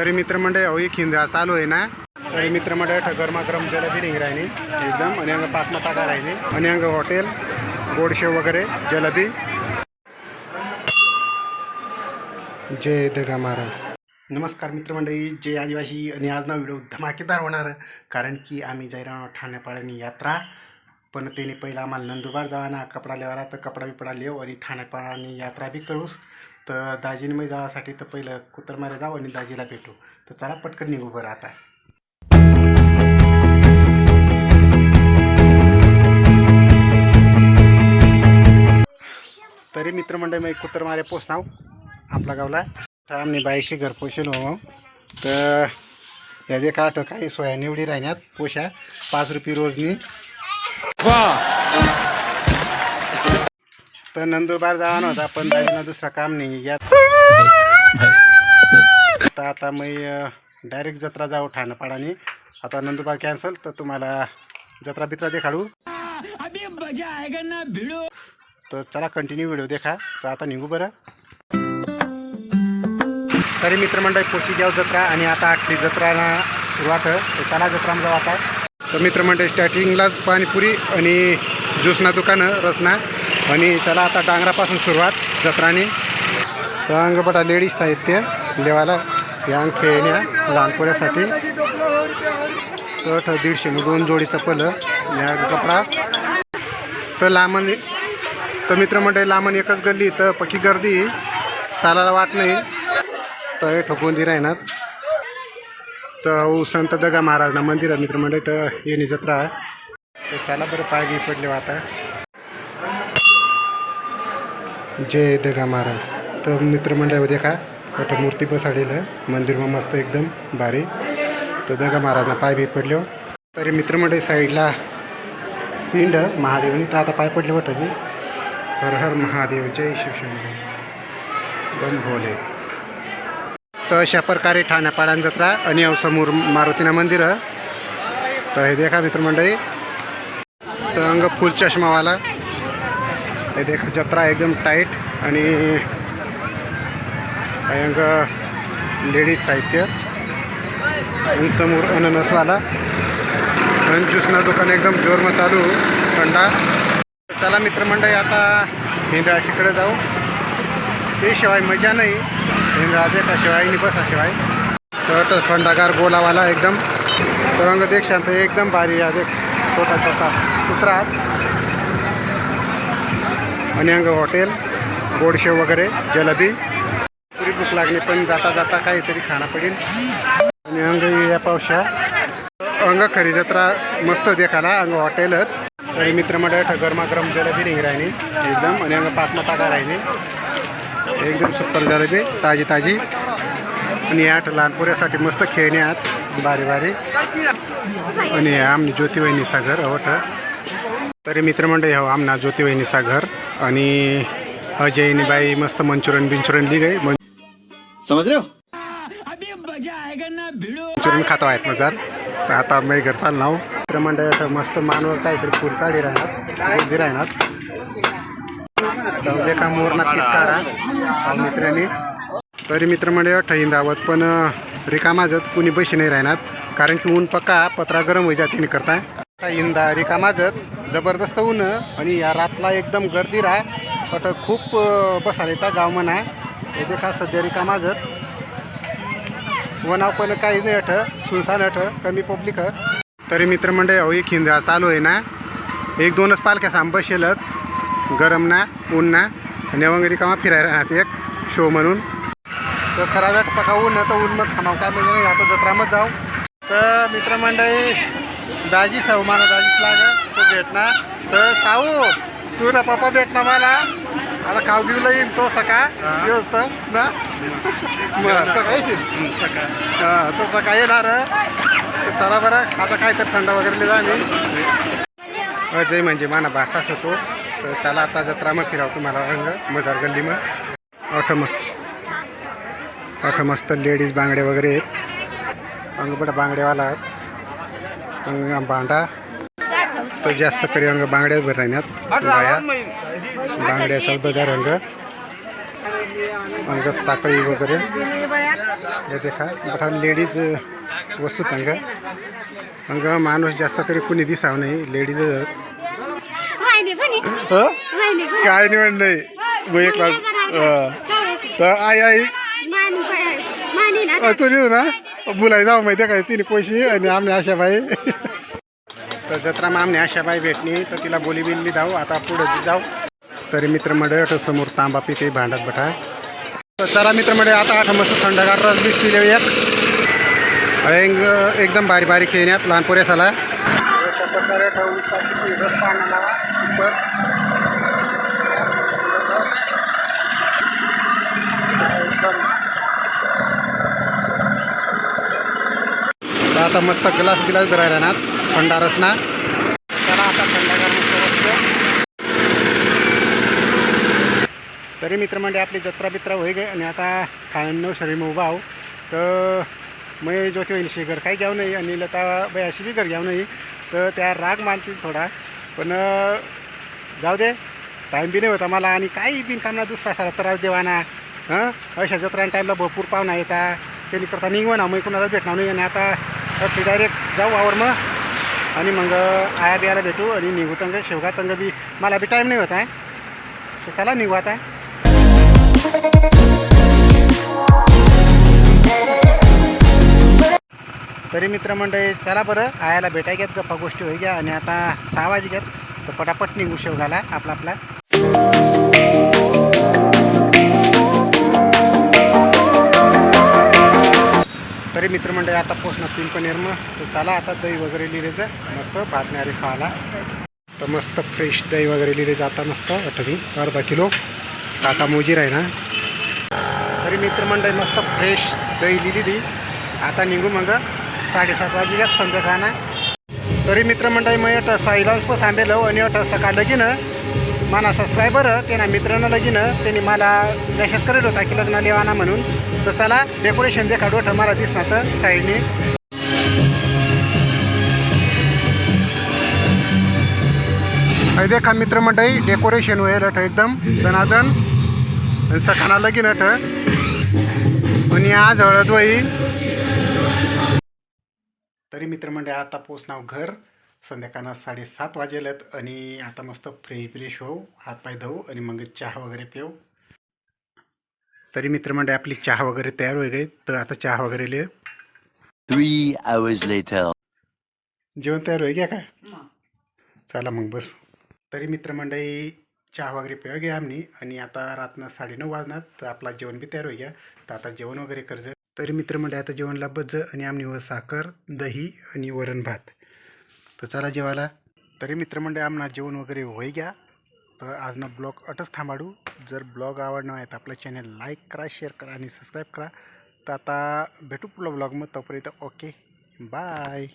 तरी मित्रमंडळ अहो एक हिंदा चालू आहे ना? तरी मित्रमंडळ ठ गरमागरम जलेबी रिंग राहिली. एकदम आणि अंग पाचमा टाका राहिली. आणि अंग हॉटेल गोडशेव वगैरे जलेबी. जय दगा महाराज. नमस्कार मित्रमंडळी जय आदिवासी आणि आज ना व्हिडिओ धमाकेदार होणार कारण की आम्ही जायरा ठाण्यापाड्यानी यात्रा पण त्याने पहिला आम्हाला नंदुरबार जावाना कपडा लेवाला तर कपडा बिपडा लेव आणि ठाण्यापाड्यानी यात्रा बी करूस. तर दाजीने मी जावासाठी तर पहिलं कुत्र मारे जाऊ आणि दाजीला भेटू. तर चला पटकन निघू बरं आता. तरी मित्रमंडळ मी कुत्रमारे पोचनाव आपला गावला. तर आम्ही बाईशी घर पोचलो हो. तर या जे काठ काही सोया निवडी राहण्यात पोशा पाच रुपये रोजनी. तर नंदुरबार जावा होता पण दाजीनं दुसरा काम नाही. यात आता आता मी डायरेक्ट जत्रा जाऊ ठाणपाडाने. आता नंदुरबार कॅन्सल तर तुम्हाला जत्रा बित्रा देखाडू. तर चला कंटिन्यू व्हिडिओ देखा तर आता निघू बरं. तरी मित्रमंडळ पोची जाऊ जत्रा आणि आता आठवी जत्राला सुरुवात तर चला जत्राला जाऊ आता तर मित्रमंडळ स्टार्टिंगलाच पाणीपुरी आणि ज्यूसना दुकानं रसना. आणि चला आता डांगरापासून सुरुवात जत्राने. तर लेडीज साहित्य देवाला या खेळण्या लहानपोऱ्यासाठी तर दीडशे दोन जोडी चप्पल या कपडा. तर लांबण तर मित्रमंडळी लांबण एकच गल्ली तर पक्की गर्दी. चालायला वाट नाही. तर हे ठोकवंदी राहणार तर उ संत दगा महाराजना मंदिर आहे मित्रमंडळी तर येणे जत्रा आहे. तर चला बरं पाय बी पडले आता. जय दगा महाराज. तर मित्रमंडळामध्ये का मोठं मूर्ती बसाडेलं मंदिर मग मस्त एकदम भारी. तर दगा महाराजना पाय बी पडले हो. तरी मित्रमंडळी साईडला पिंड महादेवनी. तर आता पाय पडले वाटत मी हर हर महादेव जय शिवशंकर बन भोले. तर अशा प्रकारे ठाण्यापाड्यान जत्रा आणि समोर मारुतीना मंदिर. तर हे देखा मित्रमंडळी. तर अंग फुल चष्मावाला. हे देख जत्रा एकदम टाईट आणि अयंग लेडीज साहित्य. आणि समोर अननसवाला. आणि ज्यूसना दुकान एकदम जोरमा चालू. थंडा. चला मित्रमंडळी आता हिंद्राशीकडे जाऊ. ते शिवाय मजा नाही. हिंद्राजे का शिवाय निबसा शिवाय. तर थंडागार बोलावाला एकदम. तरंग देख शांत एकदम भारी आहे. देख छोटा छोटा कुत्रा. आणि अंग हॉटेल गोडशे वगैरे जलेबी. पुरी भूक लागली पण जाता जाता काहीतरी खाणं पडेल. आणि अंग या पावशा. अंग खरी जत्रा मस्त देखाला अंग हॉटेलच तरी मित्रमंडळ गरमागरम जलेबी रिंग राहिली. एकदम आणि अंग पाचमा टाका राहिली. एकदम सुपर जलेबी ताजी ताजी. आणि आठ लहानपोऱ्यासाठी मस्त खेळणे आहात. बारी बारी. आणि आमनी ज्योतिवाहिनी सागर अवठ. तरी मित्रमंडळ हो आमना ज्योतिवहिनी सागर आणि अजयनी बाई मस्त मंचुरियन बिंचुरियन ली गई. समझ रहे हो? मंचुरियन खाता आहेत मजार. आता मी घर चाल नाव मित्रमंडळ मस्त मानवर काहीतरी फुल काढी राहणार. बुद्धी राहणार. देखा मोरना पिसकारा मित्रांनी. तरी मित्रमंडळ ठहीन धावत पण रिकामाजत कुणी पैसे नाही राहणार. कारण की ऊन पक्का पत्रा गरम होई जाते करता इंदा रिकामाजत जबरदस्त ऊन आणि या रातला एकदम गर्दी राह. बट खूप अं, बसायला येतात गाव म्हणा. हे देखा सध्या रिकामाजत वनाव पण काही नाही अठ सुनसान अठ कमी पब्लिक तरी मित्रमंडळ अहो एक हिंदा चालू आहे ना. एक दोनच पालख्या सांब बसेलत. गरम ना ऊन ना. आणि मग रिकामा फिरायला राहत एक शो म्हणून. तर खरा जर पका ऊन तर ऊन मग खामाव काय म्हणजे नाही. आता जत्रामच जाऊ. तर मित्रमंडळी दाजी सवमान दाजीच लाग तो भेटणार तर साऊ तू ना पप्पा भेटणार मला. आता खाऊ बिवला येईन तो सका दिवस तर ना? सकाळी येशील? हां तो सकाळी येणार चला बरं आता काय तर थंड वगैरे जा मी अजय म्हणजे माना भाषाच होतो तर चला आता जत्रा मग फिराव तुम्हाला रंग मजार गल्ली मग. अठ मस्त. अठ मस्त लेडीज बांगडे वगैरे. आहेत अंगपट बांगडेवाला आहेत. भांडा. तो जास्त करी अंग बांगड्या भर राहण्यात बाया बांगड्याचा बघा रंग. मग साखळी वगैरे. हे देखा बघा लेडीज वस्तू चांग मग माणूस जास्त तरी कुणी दिसाव नाही लेडीज. काय निवड नाही. मग एक तर आई आई. तुझी ना बुलाय जाऊ माहिती काय तिने पैसे आणि आमने आशाबाई तर जत्रा आमने आशाबाई भेटणी तर तिला बोली बिल्ली जाऊ आता पुढे जाऊ. तरी मित्र मंडळ समोर तांबा पिते भांडत बटा. तर चला मित्रमंडळ आता आठ मस्त थंडगार रस बीस पिले येत एकदम बारीक बारीक खेळण्यात लहान पोऱ्यासाला प्रकारे रस पाण्याला आता मस्त ग्लास गिलास भरायला ना थंडा रसना. चला आता थंडागार मस्त तरी मित्रमंडळी आपली जत्रा बित्रा होई गे आणि आता खायनो शरीर मग उभा आहो. तर मग ज्योती होईल शेगर काही घ्यावं नाही आणि लता बाई अशी बी घर घ्यावं नाही. तर त्या राग मानतील थोडा. पण जाऊ दे. टाईम बी नाही होता मला आणि काही बिनकामना दुसरा सारा त्रास देवाना. हां अशा जत्रा टाईमला भरपूर पाहुणा येता. त्यांनी करता निघवा ना मग कुणाला भेटणार नाही. आणि आता डायरेक्ट जाऊ वावर मग आणि मग आया बियाला भेटू आणि निघू तंग शेवगा तंग बी. मला बी टाईम नाही होत आहे तर चला निघू आता. तरी मित्रमंडळी चला बरं. आयाला भेटाय गप्पा गोष्टी होई घ्या. आणि आता सहा वाजे घ्यात तर पटापट निघू शेवगाला आपला आपला. तरी मित्रमंडळी आता पोचणार तीन मग. तर चला आता दही वगैरे लिहिलेचं मस्त भातण्यारी खायला. तर मस्त फ्रेश दही वगैरे लिहिले जाता मस्त. अठवी अर्धा किलो. काका मोजीर आहे ना. तरी मित्रमंडळी मस्त फ्रेश दही लिहिली ती आता निघू मग साडेसात वाजे घ्या संध्याकाळना. तरी मित्रमंडळी मग अट साईलाच पण थांबेलो हो आणि अट सकाळ लगीन. मला सबस्क्रायबर त्यांना मित्रांना लगीन त्यांनी मला मेसेज करेल होता की लग्न लेवाना म्हणून. तर चला डेकोरेशन देखाडू डोठ मला दिसणार तर साईडने. देखा देखा मित्रमंडळी डेकोरेशन व्हायला अठ एकदम. दनादन सखाना लगीन अठ. आणि आज हळद वही तरी मित्रमंडळी आता पोचणार घर. संध्याकाळना साडेसात वाजेलेत आणि आता मस्त फ्रेश फ्रेश होऊ हातपाय धुवू आणि मग चहा वगैरे पिऊ. तरी मित्रमंडळी आपली चहा वगैरे तयार होई गई तर आता चहा वगैरे लिह. Three hours later. जेवण तयार होई घ्या काय? चला मग बसू. तरी मित्रमंडळी चहा वगैरे पिवा घ्या आम्ही. आणि आता रातनं साडेनऊ वाजणार तर आपला जेवण बी तयार होई घ्या तर आता जेवण वगैरे कर्ज तरी मित्रमंडळी आता जेवणला बज आणि आम्ही व साखर दही आणि वरण भात. तर चला जेवायला. तरी मित्रमंडळी आम्हाला जेवण वगैरे होई घ्या. तर आजनं ब्लॉग अटच थांबाडू. जर ब्लॉग आवडणार आहे तर आपलं चॅनल लाईक करा शेअर करा आणि सबस्क्राईब करा. तर आता भेटू पुढल्या ब्लॉग मग तोपर्यंत ओके बाय